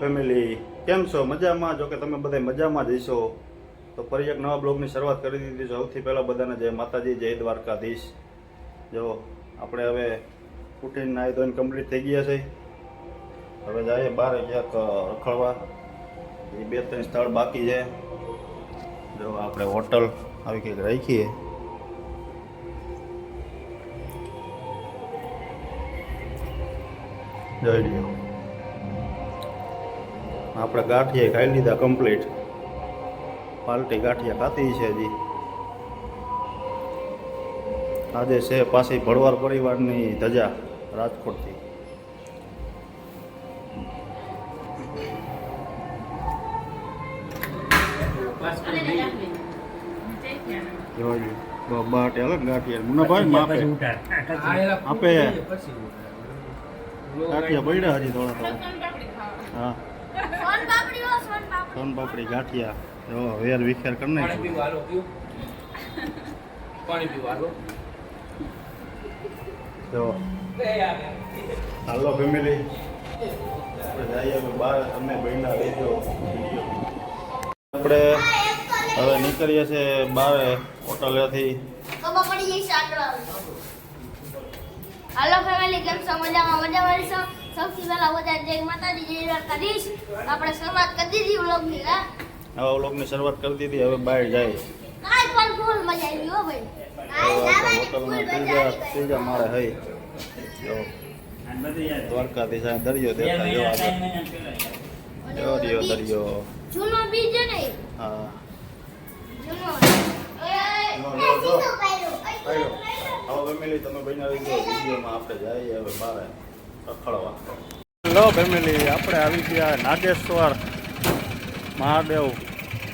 Family કેમ છો? મજામાં? જો કે તમે બધા મજામાં જ હશો. તો ફરી એક નવા બ્લોગની શરૂઆત કરી દીધી સૌથી પહેલાં બધાને જય માતાજી, જય દ્વારકાધીશ. જો, આપણે હવે ઉઠીને નાહી ધોઈને કમ્પ્લીટ થઈ ગયા છે. હવે જઈએ બહાર ક્યાંક રખડવા. એ બે ત્રણ સ્થળ બાકી છે. જો, આપણે હોટલ આવી કંઈક રાખીએ. જય આપણે ગાંઠિયા ખાઈ લીધા કમ્પ્લીટ પાલટી ગાંઠિયા ખાતી છે હજી. આજે છે પાછી ભળવાર પરિવારની ધજા રાજકોટથી. બાટે અલગ ગાંઠિયા. મુનાભાઈ માપે. આપે. ગાંઠિયા પડ્યા હજી થોડા થોડા. હા. સોન પાપડી હો સોન પાપડી. સોન પાપડી ગાંઠિયા. જો વેર વિખેર કરી પાણી નાખ્યું પીવા હાલો પીવું. પાણી પીવા હાલો. જો હાલો ફેમિલી આપણે જઈએ હવે બહાર તમે બહેના લેજો આપણે હવે નીકળીએ છીએ બારે હોટલેથી હાલો ફેમિલી કેમ છો? મજામાં મજા છો સૌથી પહેલા બધા જય માતાજી જય દ્વારકાધીશ. આપણે શરૂઆત કરી દીધી વ્લોગની હા? આવા વ્લોગની શરૂઆત કરી દીધી હવે બહાર જાય. કાંઈ પણ ફૂલ મજા આવી હો ભાઈ. હવે ત્રીજા ત્રીજા માળે હઈ. જો દ્વારકાથી સાહેબ દરિયો જો આગળ. દરિયો. દરિયો જૂનો બીજ ને હા. જૂનો. હવે ફેમિલી તમે બન્યા વિડીયોમાં આપણે જઈએ હવે બહાર રખડવા હેલો ફેમિલી, આપણે આવી ગયા નાગેશ્વર મહાદેવ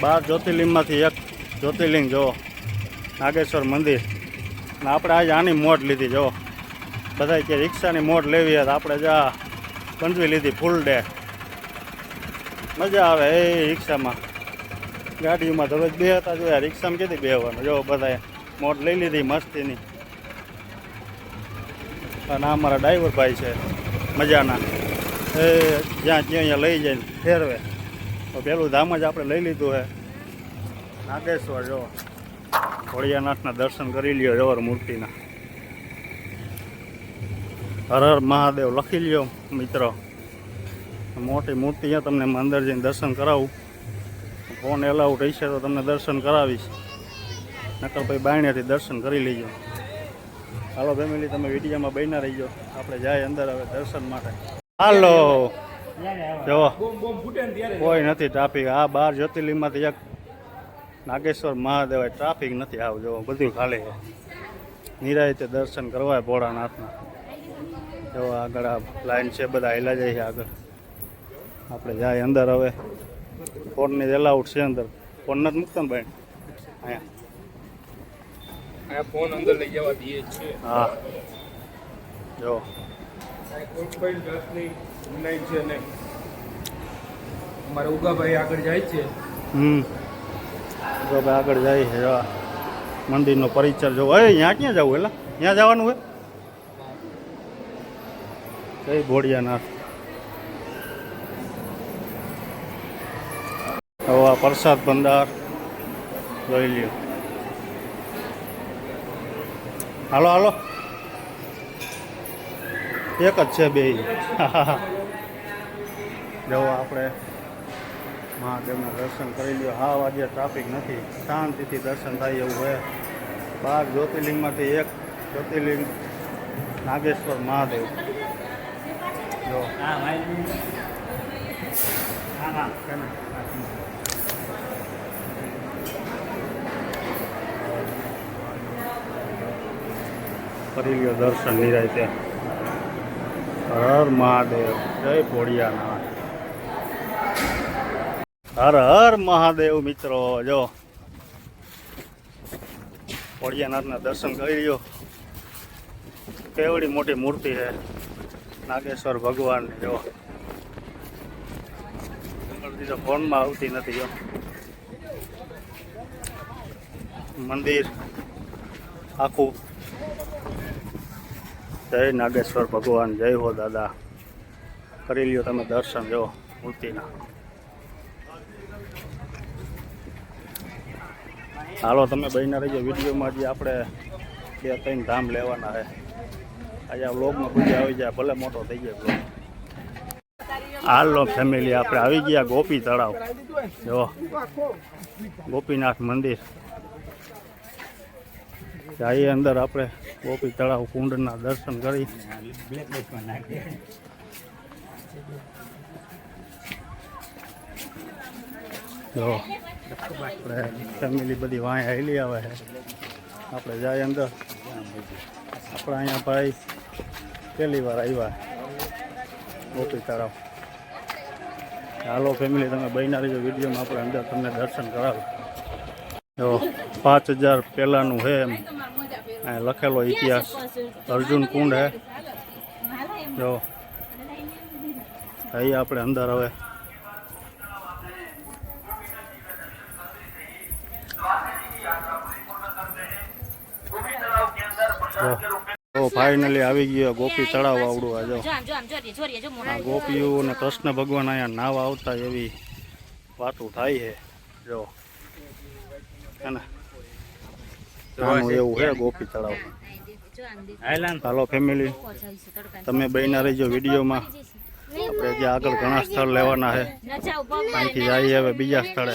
બાર જ્યોતિર્લિંગમાંથી એક જ્યોતિર્લિંગ, જો. નાગેશ્વર મંદિર. અને આપણે આજે આની મોટ લીધી, જો. બધા કે રિક્ષાની મોટ લેવી હતી આપણે જા કંજવી લીધી ફૂલ ડે મજા આવે એ રિક્ષામાં. ગાડીમાં તો રોજ બે હતા જોયા રિક્ષામાં કીધી બેવાનું જો બધાએ મોટ લઈ લીધી, મસ્તીની. અને આ અમારા ડ્રાઈવર ભાઈ છે. મજાના. એ, જ્યાં ત્યાં અહીંયા લઈ જઈને ફેરવે. તો પેલું ધામ જ આપણે લઈ લીધું છે નાગેશ્વર, જો. ભોળિયાનાથના દર્શન કરી લ્યો, જવર મૂર્તિના. હર હર મહાદેવ લખી લ્યો, મિત્રો. મોટી મૂર્તિ અહીંયા તમને અંદર જઈને દર્શન કરાવું. ફોન એલાઉટ હશે તો તમને દર્શન કરાવીશ. નકર ભાઈ બાયણેથી દર્શન કરી લેજો. હાલો ફેમિલી, તમે વિડીયોમાં બન્યા રહીજો. આપણે જાય અંદર હવે દર્શન માટે. હાલો. જો કોઈ નથી ટ્રાફિક આ બાર જ્યોતિર્લિંગમાંથી એક નાગેશ્વર મહાદેવ ટ્રાફિક નથી આવ. જો બધું ખાલી નિરાયતે દર્શન કરવાય ભોળાનાથના. જો આગળ આ લાઈન છે, બધા હેલા જાય આગળ. આપણે જાય અંદર હવે. ફોનની એલાઉટ છે અંદર. ફોન નથી મૂકતા ને ભાઈ? અહીંયા. આ ફોન અંદર લઈ જવા દઈએ છે હા. જો. કોઈ દસની ઓનલાઈન છે નહીં મારા ઉગાભાઈ આગળ જાય છે. હમ. ઉગાભાઈ આગળ જાય છે મંદિરનો પરિચર જો એ ત્યાં ક્યાં જવું એટલે ત્યાં જવાનું હોય? કઈ ભોળિયાનાથ. હવે આ પ્રસાદ ભંડાર જોઈ લ્યો. હાલો હાલો. એક જ છે બે. જો આપણે મહાદેવના દર્શન કરી લ્યો. હા આજે ટ્રાફિક નથી. શાંતિથી દર્શન થાય એવું હોય. બાર જ્યોતિર્લિંગમાંથી એક જ્યોતિર્લિંગ નાગેશ્વર મહાદેવ. જો. કેને? કરી લ્યો, દર્શન નિરાય ત્યાં હર મહાદેવ, જય ભોળિયાનાથ હર હર મહાદેવ મિત્રો, જો. ભોળિયાનાથના દર્શન કરી લ્યો. કેવડી મોટી મૂર્તિ છે. નાગેશ્વર ભગવાન, જો. ફોનમાં આવતી નથી, જો. મંદિર આખું જય નાગેશ્વર ભગવાન, જય હો દાદા. કરી લ્યો તમે દર્શન, જો, મૂર્તિના. હાલો, તમે બહેના રહીજો. વિડીયોમાં જે આપણે બે ત્રણ ધામ લેવાના છે. આજે આ વ્લોગમાં બધું આવી જાય, ભલે મોટો થઈ જાય વ્લોગ હાલો ફેમિલી આપણે આવી ગયા ગોપી તળાવ. જો, ગોપીનાથ મંદિર. જઈએ અંદર આપણે ગોપી તળાવ કુંડના દર્શન કરી. ફેમિલી બધી વાંય હેલી આવે છે. આપણે જાય અંદર. આપણે અહીંયા ભાઈ પહેલી વાર આવ્યા ગોપી તળાવ. હાલો ફેમિલી, તમે બહેના રહીજો વિડીયોમાં. આપણે અંદર તમને દર્શન કરાવે. જો, પાંચ હજાર પહેલાંનું છે એમ. લખેલો ઇતિહાસ. અર્જુન કુંડ હે. જો. અહીં આપણે અંદર હવે. તો ફાઇનલી આવી ગયો ગોપી તળાવ આવડું આ જો. જો આમ જો આમ જોરીએ જોરીએ જો આ ગોપીઓ અને કૃષ્ણ ભગવાન અહીંયા નાવા આવતા એવી વાતો થાય છે. જો. હે ને? નાનું એવું છે ગોપી તળાવ હાલો. ફેમિલી તમે બહેના રહીજો વિડીયોમાં. આપણે જે આગળ ઘણા સ્થળ લેવાના છે. અહીંથી જઈએ હવે બીજા સ્થળે.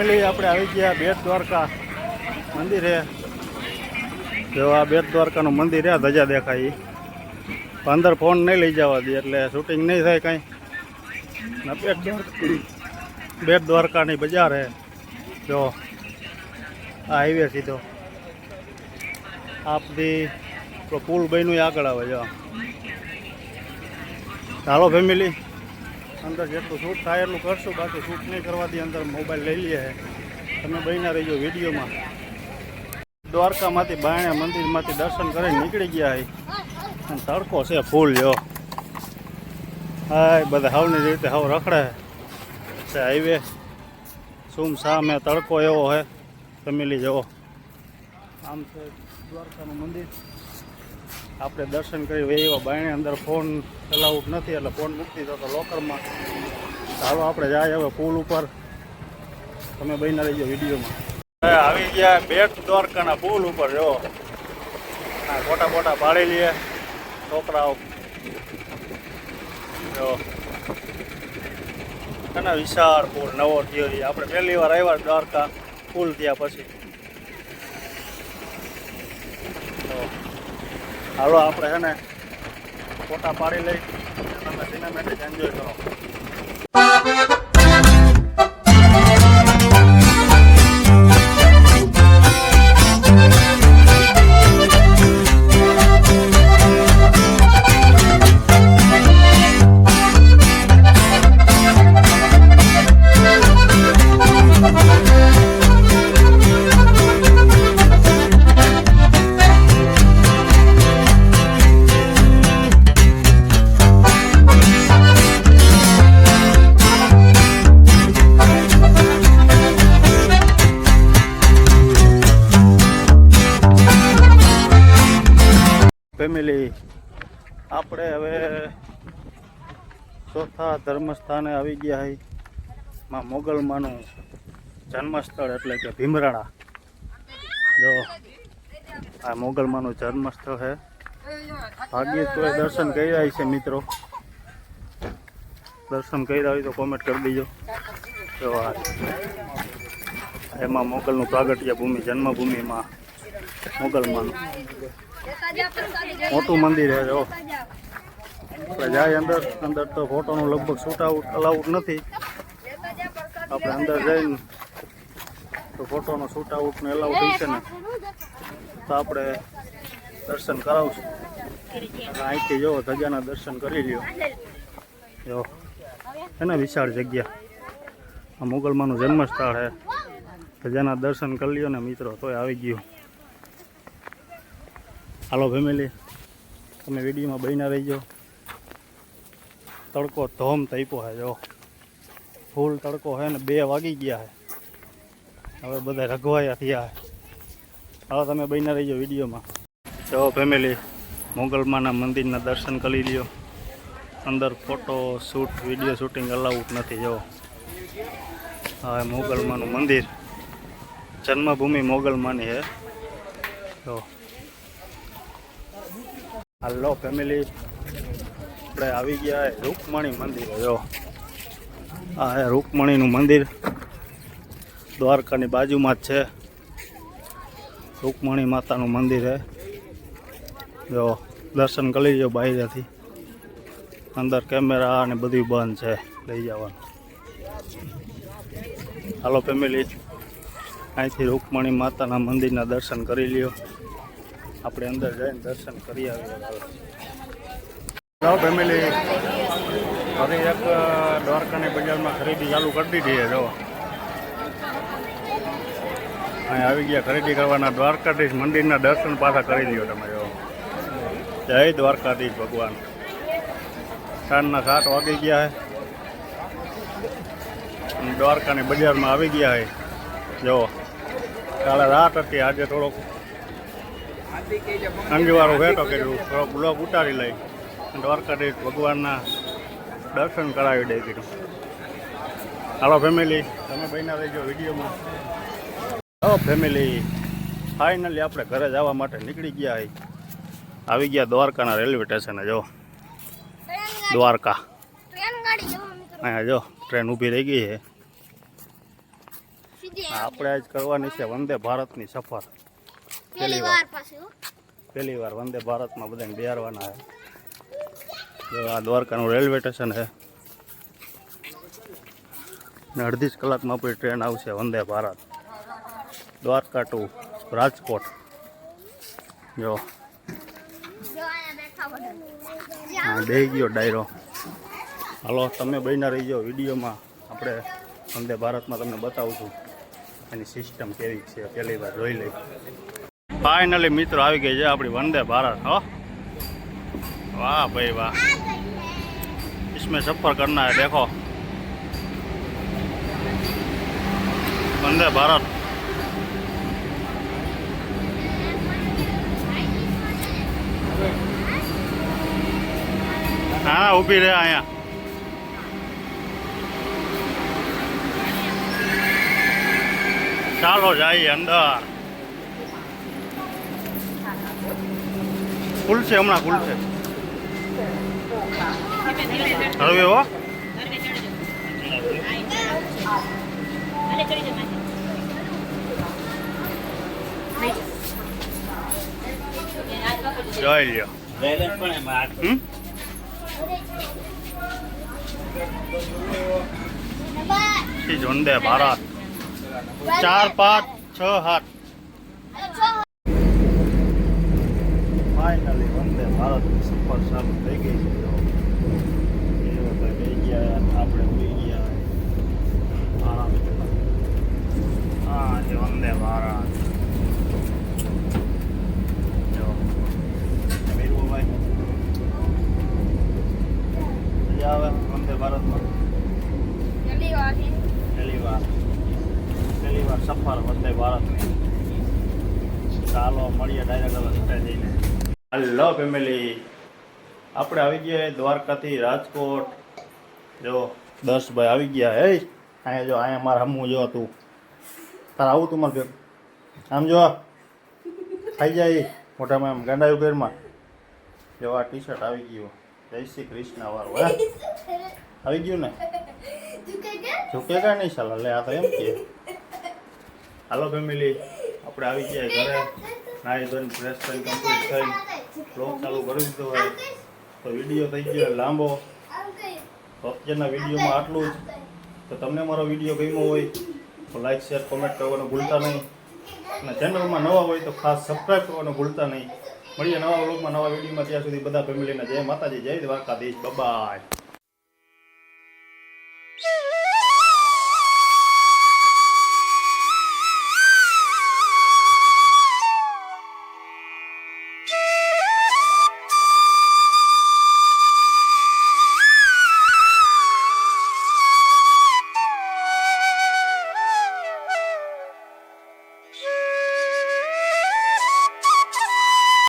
ફેમિલી આપણે આવી ગયા, બેટ દ્વારકા. મંદિરે જો આ બેટ દ્વારકાનું મંદિર છે, ધજા દેખાય. અંદર ફોન નહીં લઈ જવા દે, એટલે શૂટિંગ નહીં થાય કાંઈ. બેટ દ્વારકા બેટ દ્વારકાની બજાર હે જો, આ હાઈવે સીધો. આપથી પેલો પુલ બન્યું આગળ આવે, જો. ચાલો ફેમિલી અંદર જેટલું શૂટ થાય એટલું કરશું, બાકી શૂટ નહીં કરવાથી અંદર મોબાઈલ લઈ લઈએ તમે બહીના રહીજો વિડીયોમાં. દ્વારકામાંથી બાયણે મંદિરમાંથી દર્શન કરીને નીકળી ગયા છે અને તડકો છે ફૂલ, જો. હા બધા હાવની રીતે હાવ રખડે છે હાઈવે. શું સામે તડકો એવો હે. ફેમિલી જેવો આમ છે દ્વારકાનું મંદિર. આપણે દર્શન કરી એવા બાયણે અંદર ફોન અલાઉડ નથી, એટલે ફોન મૂકી તો લોકરમાં ચાલો આપણે જાય હવે પુલ ઉપર. તમે બહીને રહીજો વિડીયોમાં. આવી ગયા બેટ દ્વારકાના પુલ ઉપર, જો. આ ફોટા ફોટા પાડી લઈએ છોકરાઓ. જો. અને વિશાળ પુલ નવો થયો આપણે પહેલી વાર આવ્યા દ્વારકા પુલ થયા પછી. હાલો આપણે છે ને ફોટા પાડી લઈ. તમે સિનેમેટિક એન્જોય કરો. ફેમિલી. આપણે હવે ચોથા ધર્મસ્થાને આવી ગયા હઈ માં મોગલમાનું જન્મસ્થળ એટલે કે ભીમરાણા. જો, આ મોગલમાનું જન્મસ્થળ છે ભાગ્યે તો દર્શન કર્યા છે મિત્રો. દર્શન કર્યા હોય તો કોમેન્ટ કરી દેજો. જો એમાં મોગલનું પ્રાગટ્ય ભૂમિ, જન્મભૂમિમાં મોગલમાનું. મોટું મંદિર છે જો આપણે જાય અંદર અંદર તો ફોટોનું લગભગ શૂટ આઉટ અલાઉડ નથી. આપણે અંદર જઈને તો ફોટોનો શૂટ આઉટને એલાઉડ થઈ છે ને, તો આપણે દર્શન કરાવશું. અહીંથી જો, ધજાના દર્શન કરી લ્યો. જો, એને વિશાળ જગ્યા. આ મુગલમાનું જન્મસ્થળ છે. ધજાના દર્શન કરી લ્યો ને, મિત્રો, તોય આવી ગયું. હાલો ફેમિલી, તમે વિડીયોમાં બન્યા રહીજો. તડકો ધોમ તૈપો છે જો. ફૂલ તડકો છે ને બે વાગી ગયા છે હવે બધા રઘવાયા થયા છે હવે તમે બન્યા રહીજો વિડીયોમાં. જો ફેમિલી, મોગલમાના મંદિરના દર્શન કરી લ્યો. અંદર photo shoot video shooting allowed નથી, જો. હા મોગલમાનું મંદિર. જન્મભૂમિ મોગલમાની હે. જો. હાલો ફેમિલી આપણે આવી ગયા રૂકમણી મંદિર. જો, આ રૂકમણીનું મંદિર દ્વારકાની બાજુમાં જ છે. રૂકમણી માતાનું મંદિર છે. જો, દર્શન કરી લો બહારેથી. અંદર કેમેરા અને બધું બંધ છે. લઈ જવાનું. હાલો ફેમિલી અહીંથી રૂકમણી માતાના મંદિરના દર્શન કરી લ્યો. આપણે અંદર જઈને દર્શન કરી આવીએ. હાલો ફેમિલી ફરી એક દ્વારકાની બજારમાં ખરીદી ચાલુ કરી દીધી છે જો અહીં આવી ગયા ખરીદી કરવાના દ્વારકાધીશ મંદિરના દર્શન પાછા કરી દો તમે જો જય દ્વારકાધીશ ભગવાન. સાંજના સાત વાગી ગયા છે. દ્વારકાની બજારમાં આવી ગયા છે જો કાલે રાત હતી, આજે થોડોક અંગીવાળો ભેટો કર્યું. થોડોક બ્લોક ઉતારી લઈ દ્વારકાધીશ ભગવાનના દર્શન કરાવી દઈ કીધું હાલો ફેમિલી તમે બન્યા રહીજો વિડીયોમાં. હો ફેમિલી ફાઇનલી આપણે ઘરે જવા માટે નીકળી ગયા આવી ગયા દ્વારકાના રેલવે સ્ટેશને જો. દ્વારકા. અહીંયા જો ટ્રેન ઊભી રહી ગઈ છે આપણે આજ કરવાની છે વંદે ભારતની સફર. પહેલી વાર. પાછું. પહેલી વાર વંદે ભારતમાં બધાને બિહારવાના છે. આ દ્વારકાનું રેલવે સ્ટેશન છે. ને અડધી જ કલાકમાં આપણી ટ્રેન આવશે વંદે ભારત. દ્વારકા ટુ રાજકોટ. જો. હા બે ગયો ડાયરો. હાલો તમે બન્યા જાઓ વિડીયોમાં. આપણે વંદે ભારતમાં તમને બતાવું છું. એની સિસ્ટમ કેવી છે પહેલી વાર જોઈ લઈ ફાઇનલી મિત્રો આવી ગઈ છે આપણી વંદે ભારત હો વાહ ભાઈ વાહ इसमें सफ़र करना है देखो वंदे भारत હા ઊભી રહે અહીંયા ચાલો જઈએ અંદર ખુલશે હમણાં ખુલશે હવે હો. જોઈ લ્યો. ઈ ભારત. ચાર પાંચ છ સાત ફાઇનલી વંદે સફર ચાલુ થઈ ગઈ છે. એ બધા બે ગયા આપણે ઉઈ ગયા. આરામ હા જે વંદે ભારત આવે વંદે ભારતમાં? પહેલી વાર પહેલી વાર. પહેલી વાર સફર વંદે ભારતની. ચાલો મળીએ ડાયરેક્ટ હવે જઈને હલો ફેમિલી આપણે આવી ગયા દ્વારકાથી રાજકોટ. જો દસ ભાઈ આવી ગયા હે. અહીંયા જો, અહીંયા મારે હમવું જો તું તારે આવું તું મારે ભેગું આમ જો, ખાઈ જાય મોટામાં આમ ગાંડાયું ઘરમાં. જો, આ ટી શર્ટ આવી ગયું. જય શ્રી કૃષ્ણ વાળું, હે. આવી ગયું ને? ઝુકેગા નહીં સાલા, લે, આ તો એમ કે. હાલો ફેમિલી, આપણે આવી ગયા ઘરે. નાઈ ધોઈને ફ્રેશ થઈને કમ્પ્લીટ થઈને બ્લોગ ચાલુ કરી દીધો હોય તો વીડિયો થઈ ગયો, લાંબો. તો અત્યારના વિડીયોમાં આટલું જ. તો તમને મારો વીડિયો ગમ્યો હોય, તો લાઈક શેર કોમેન્ટ કરવાનું ભૂલતા નહીં. અને ચેનલમાં નવા હોય તો ખાસ સબસ્ક્રાઈબ કરવાનું ભૂલતા નહીં. મળીએ નવા વ્લોગમાં નવા વિડીયોમાં ત્યાં સુધી બધા ફેમિલીને જય માતાજી, જય દ્વારકાધીશ. બાય